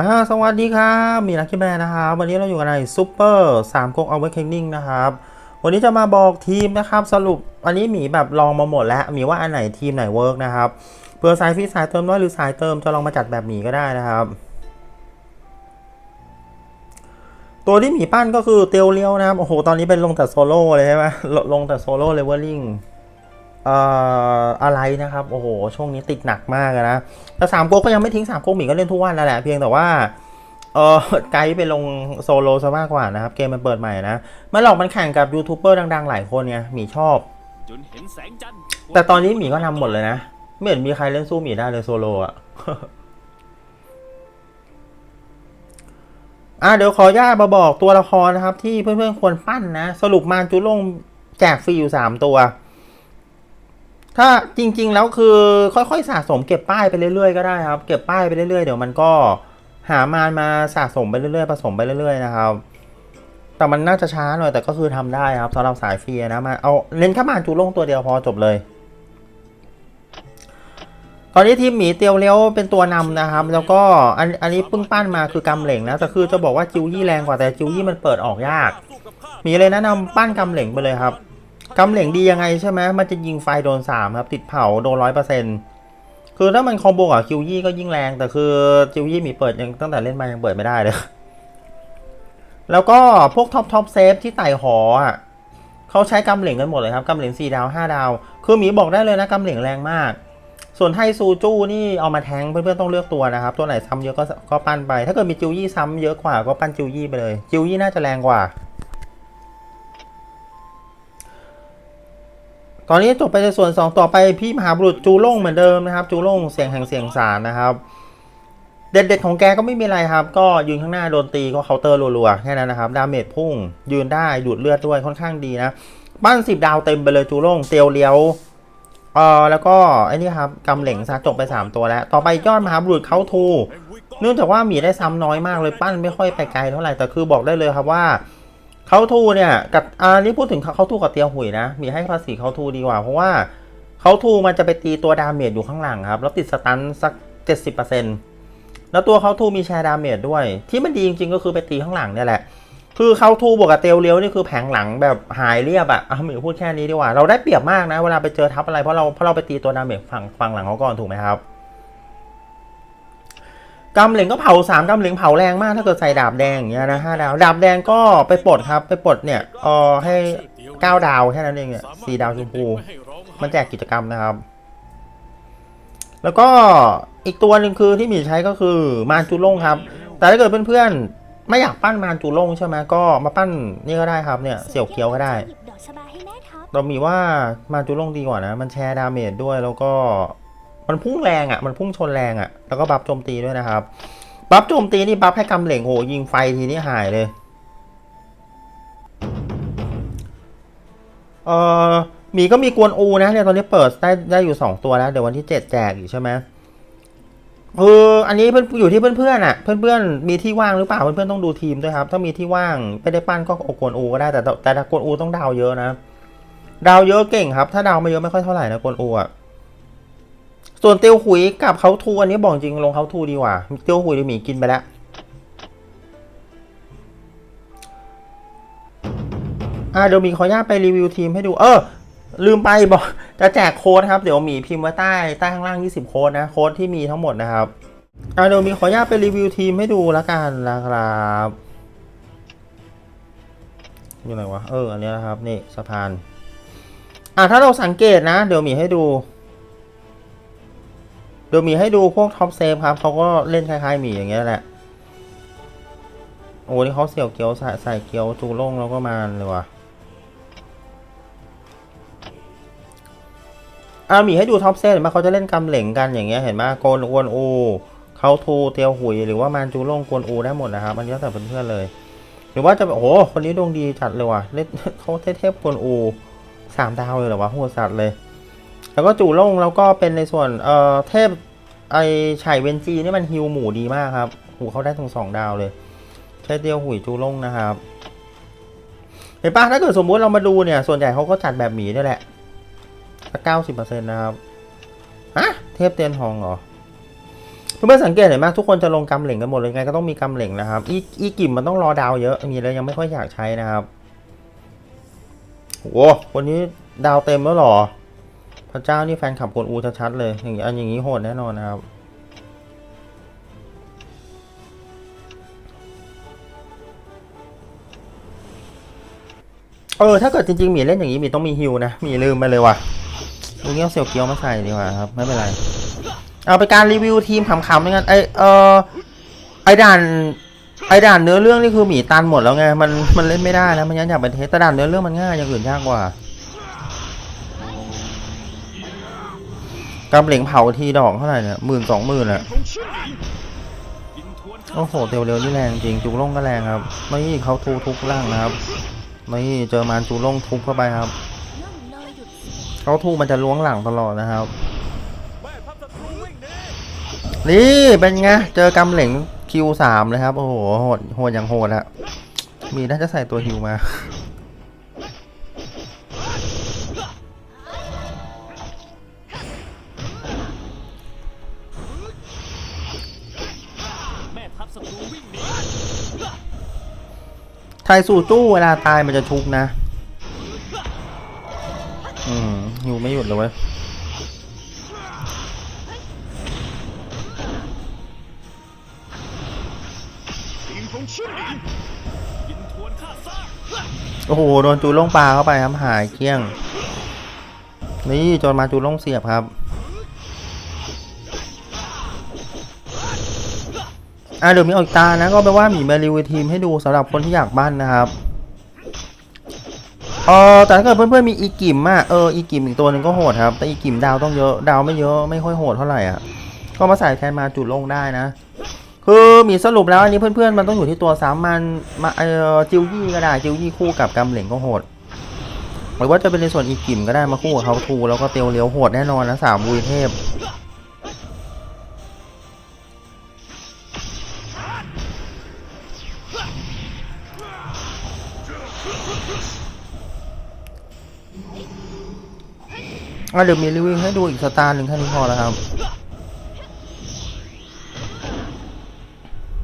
ฮาสวัสดีครับ มีลักกี้แมนนะครับ วันนี้เราอยู่กันในซูเปอร์สามก๊กเอาไว้เคนนิ่งนะครับ วันนี้จะมาบอกทีมนะครับ สรุปอันนี้หมีแบบลองมาหมดแล้ว มีว่าอันไหนทีมไหนเวิร์กนะครับเผื่อสายฟีสายเติมน้อยหรือสายเติมจะลองมาจัดแบบหมีก็ได้นะครับ ตัวที่หมีปั้นก็คือเตียวเลี้ยวนะครับ โอ้โห ตอนนี้เป็นลงแต่โซโล่เลยใช่ไหมลลงแต่โซโล่เลเวลลิ่ง อ่ออะไรนะครับ โอ้โห ช่วงนี้ติดหนักมากอะนะ แต่สามก๊กก็ยังไม่ทิ้งสามก๊กหมีก็เล่นทุกวันนั่นแหละ เพียงแต่ว่าเออไกด์ไปลงโซโลซะมากกว่านะครับ เกมมันเปิดใหม่นะมันหลอกมันแข่งกับยูทูบเบอร์ดังๆ หลายคนไงหมีชอบจนเห็นแสงจันทร์แต่ตอนนี้หมีก็ทำหมดเลยนะ ไม่เห็นมีใครเล่นสู้หมีได้เลยโซโลอะอะเดี๋ยวขออนุญาตมาบอกตัวละครนะครับ ที่เพื่อนๆควรปั้นนะ สรุปมาจุลงแจกฟรีอยู่สามตัว ถ้าจริง ๆ แล้วคือค่อยๆสะสมเก็บป้ายไปเรื่อยๆก็ได้ครับ เก็บป้ายไปเรื่อยๆเดี๋ยวมันก็หามานมาสะสมไปเรื่อยๆผสมไปเรื่อยๆนะครับ แต่มันน่าจะช้าหน่อยแต่ก็คือทำได้ครับสำหรับสายเฟรีนะมาเอาเล่นแค่มานจูลงตัวเดียวพอจบเลย ตอนนี้ทีมหมีเตียวเลี้ยวเป็นตัวนำนะครับ แล้วก็อันอันนี้เพิ่งปั้นมาคือกำเหล่งนะแต่คือจะบอกว่าจิวยี่แรงกว่าแต่จิวยี่มันเปิดออกยากหมีเลยแนะนำปั้นกำเหล่งไปเลยครับ กำเหล่งดียังไงใช่ไหมมันจะยิงไฟโดนสามครับ ติดเผาโดนร้อยเปอร์เซ็นต์คือถ้ามันคอมโบกับคิวยี่ก็ยิ่งแรง แต่คือคิวยี่หมีเปิดยังตั้งแต่เล่นมายังเปิดไม่ได้เลย แล้วก็พวกท็อปท็อปเซฟที่ไต่หออะเขาใช้กำเหล่งกันหมดเลยครับกำเหล่งสี่ดาวห้าดาว คือหมีบอกได้เลยนะกำเหล่งแรงมาก ส่วนไทซูจูนี่เอามาแทงเพื่อนๆต้องเลือกตัวนะครับ ตัวไหนซ้ำเยอะก็ก็ปั้นไป ถ้าเกิดมีจิวยี่ซ้ำเยอะกว่าก็ปั้นจิวยี่ไปเลย จิวยี่น่าจะแรงกว่า ตอนนี้จบไปในส่วน 2 ต่อไปพี่มหาบุรุษจูล่งเหมือนเดิมนะครับ จูล่งเสียงแห่งเสียงสารนะครับ เด็ดๆของแกก็ไม่มีอะไรครับ ก็ยืนข้างหน้าโดนตีก็เคาน์เตอร์รัวๆแค่นั้นนะครับ ดาเมจพุ่ง ยืนได้ดูดเลือดด้วยค่อนข้างดีนะบ้นสิบดาวเต็มไปเลยจูล่งเตียวเลี้ยวเออแล้วก็ไอ้นี่ครับกำเหล่งซะจบไป 3 ตัวแล้ว ต่อไปยอดมหาบุรุษเขาทูเนื่องจากว่าหมีได้ซ้ำน้อยมากเลยปั้นไม่ค่อยไปไกลเท่าไหร่แต่คือบอกได้เลยครับว่า เขาทูเนี่ยกับอันนี้พูดถึงเขาทูกับเตียวหุยนะ มีให้ภาษีเขาทูดีกว่า เพราะว่าเขาทูมันจะไปตีตัวดาเมจอยู่ข้างหลังครับ แล้วติดสตันสัก 70%แล้วตัวเขาทูมีแชร์ดาเมจด้วย ที่มันดีจริงๆก็คือไปตีข้างหลังเนี่ยแหละ คือเขาทูบวกกับเตียวเลี้ยวนี่คือแผงหลังแบบหายเรียบอะอะหมีพูดแค่นี้ดีกว่า เราได้เปรียบมากนะ เวลาไปเจอทับอะไรเพราะเราเพราะเราไปตีตัวดาเมจฝั่งฝั่งหลังเขาก่อนถูกไหมครับ กำเหลงก็เผาสามกำเหลงเผาแรงมากถ้าเกิดใส่ดาบแดงอย่างเงี้ยนะห้าดาว ดาบแดงก็ไปปลดครับ ไปปลดเนี่ยเออให้เก้าดาวแค่นั้นเองเนี่ยสี่ดาวชมพูมันแจกกิจกรรมนะครับ แล้วก็อีกตัวหนึ่งคือที่หมีใช้ก็คือมานจูล่งครับ แต่ถ้าเกิดเพื่อนๆไม่อยากปั้นมานจูล่งใช่ไหมก็มาปั้นนี่ก็ได้ครับเนี่ยเสี่ยวเคียวก็ได้หยิบดอกชบาให้แม่ทัพเรามีว่ามาจูล่งดีกว่านะ มันแชร์ดาเมจด้วยแล้วก็ มันพุ่งแรงอะ่ะ มันพุ่งชนแรงอะ่ะ แล้วก็บัฟโจมตีด้วยนะครับ บัฟโจมตีนี่บัฟให้กำเหล่งโหยิงไฟทีนี้หายเลย เอ่อมีก็มีกวนอูนะเนี่ยตอนนี้เปิดได้ได้อยู่สองตัวแล้ว เดี๋ยววันที่เจ็ดแจกอีกใช่ไหมเอออันนี้เพื่อนอยู่ที่เพื่อนๆอะ เพื่อนๆมีที่ว่างหรือเปล่าเพื่อนๆต้องดูทีมด้วยครับ ถ้ามีที่ว่างไม่ได้ปั้นก็เอกวนอูก็ได้แต่แต่กวนอูต้องดาวเยอะนะดาวเยอะเก่งครับ ถ้าดาวไม่เยอะไม่ค่อยเท่าไหร่นะกวนอูอะ ส่วนเตียวหุยกับเขาทูอันนี้บอกจริงลงเขาทูดีกว่า เตียวหุยเดี๋ยวหมีกินไปแล้วอ่าเดี๋ยวหมีขออนุญาตไปรีวิวทีมให้ดู เออ ลืมไปบอก จะแจกโค้ดครับ เดี๋ยวหมีพิมพ์ไว้ใต้ใต้ข้างล่าง 20 โค้ดนะ โค้ดที่มีทั้งหมดนะครับอ่าเดี๋ยวหมีขออนุญาตไปรีวิวทีมให้ดูแล้วกันนะครับอยู่ไหนวะ เออ อันนี้นะครับ นี่สะพาน อ่าถ้าเราสังเกตนะ เดี๋ยวหมีให้ดู เดี๋ยวหมีให้ดูพวกท็อปเซฟครับเขาก็เล่นคล้ายๆหมีอย่างเงี้ยแหละ โอ้นี่เขาเสี่ยวเกียวใส่ใส่เกียวจูโล่งแล้วก็มาเลยว่ะอ่าหมีให้ดูท็อปเซตเห็นไหมเขาจะเล่นกำเหล่งกันอย่างเงี้ยเห็นไหมโกนอวนอูเขาทูเตียวหุยหรือว่ามานจูโล่งกวนอูได้หมดนะครับอันนี้แล้วแต่เพื่อนๆเลย หรือว่าจะแบบโอ้คนนี้ดวงดีจัดเลยว่ะเล่นเขาเทพๆกวนอูสามดาวเลยเหรอวะโหดสัตว์เลย แล้วก็จูโล่งแล้วก็เป็นในส่วนเอ่อเทพไอไฉเวนจีนี่มันฮิวหมูดีมากครับหูเขาได้ถึงสองดาวเลยใช้เตียวหุยจูล่งนะครับเห็นปะถ้าเกิดสมมุติเรามาดูเนี่ย ส่วนใหญ่เขาก็จัดแบบหมีนี่แหละเก้าสิบเปอร์เซ็นต์นะครับฮะเทพเตียนทองเหรอเพื่อนสังเกตเห็นไหมทุกคนจะลงกำเหล่งกันหมดเลยไงก็ต้องมีกำเหล่งนะครับ อีอีกิมมันต้องรอดาวเยอะมีแล้วยังไม่ค่อยอยากใช้นะครับโอ้คนนี้ดาวเต็มแล้วหรอ พระเจ้านี่แฟนขับกวนอูชัดๆเลยอย่างอันอย่างนี้โหดแน่นอนนะครับ เออถ้าเกิดจริงๆหมีเล่นอย่างนี้หมีต้องมีฮิวนะหมีลืมไปเลยว่ะลูกนี้เอาเสี่ยวเกียวมาใส่ดีกว่าครับไม่เป็นไร เอาไปการรีวิวทีมขำๆด้วยกันไอเออไอด่านไอด่านเนื้อเรื่องนี่คือหมีตันหมดแล้วไงมันมันเล่นไม่ได้นะมันยังอยากเป็นเทสแต่ด่านเนื้อเรื่องมันง่ายอย่างอื่นยากกว่า กำเหลงเผาทีดอกเท่าไหร่เนี่ยหมื่นสองหมื่นอะโอ้โหเตียวเร็วนี่แรงจริงจูล่งก็แรงครับ ไม่เขาทูทุกล่างนะครับ ไม่เจอมานจูล่งทุบเข้าไปครับเขาทูมันจะล้วงหลังตลอดนะครับ นี่เป็นไงเจอกำเหลงคิวสามเลยครับ โอ้โหโหดโหดอย่างโหดอะมีน่าจะใส่ตัวฮิวมา ศัตรูวิ่งหนีไทยสู่จู้เวลาตายมันจะชุบนะ อืมหิวไม่หยุดเลยเว้ยโอ้โห โดนจูล่งปลาเข้าไปครับ หายเกลี้ยง นี่จนมาจูล่งเสียบครับ อะเดี๋ยวมีออกตานะก็แปลว่าหมีมารีวิวทีมให้ดูสำหรับคนที่อยากบ้านนะครับเออแต่ถ้าเกิดเพื่อนๆมีอีกิมอะเอออีกิมอีกตัวหนึ่งก็โหดครับ แต่อีกิมดาวต้องเยอะดาวไม่เยอะไม่ค่อยโหดเท่าไหร่อะก็มาใส่แทนมาจุดลงได้นะ คือมีสรุปแล้วอันนี้เพื่อนๆมันต้องอยู่ที่ตัวซ้ำมันมาเออจิวยี่ก็ได้จิวยี่คู่กับกำเหล่งก็โหดหรือว่าจะเป็นในส่วนอีกิมก็ได้มาคู่กับเขาทูแล้วก็เตียวเลี้ยวโหดแน่นอนนะสามบุยเทพ อะเดี๋ยวมีรีวิวให้ดูอีกสตาร์หนึ่งแค่นี้พอแล้วครับ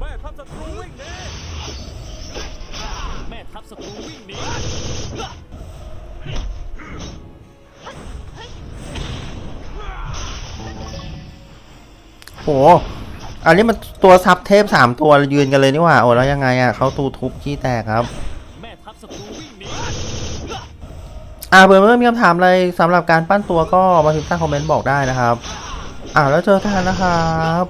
แม่ทัพศัตรูวิ่งหนีแม่ทัพศัตรูวิ่งหนีโห อันนี้มันตัวซับเทพสามตัวยืนกันเลยนี่หว่า โอ้แล้วยังไงอะเขาตูทุบขี้แตกครับ อ่าเพื่อนเมื่อมีคำถามอะไรสำหรับการปั้นตัวก็มาพิมพ์ใต้คอมเมนต์บอกได้นะครับ อ่าแล้วเจอกันนะครับ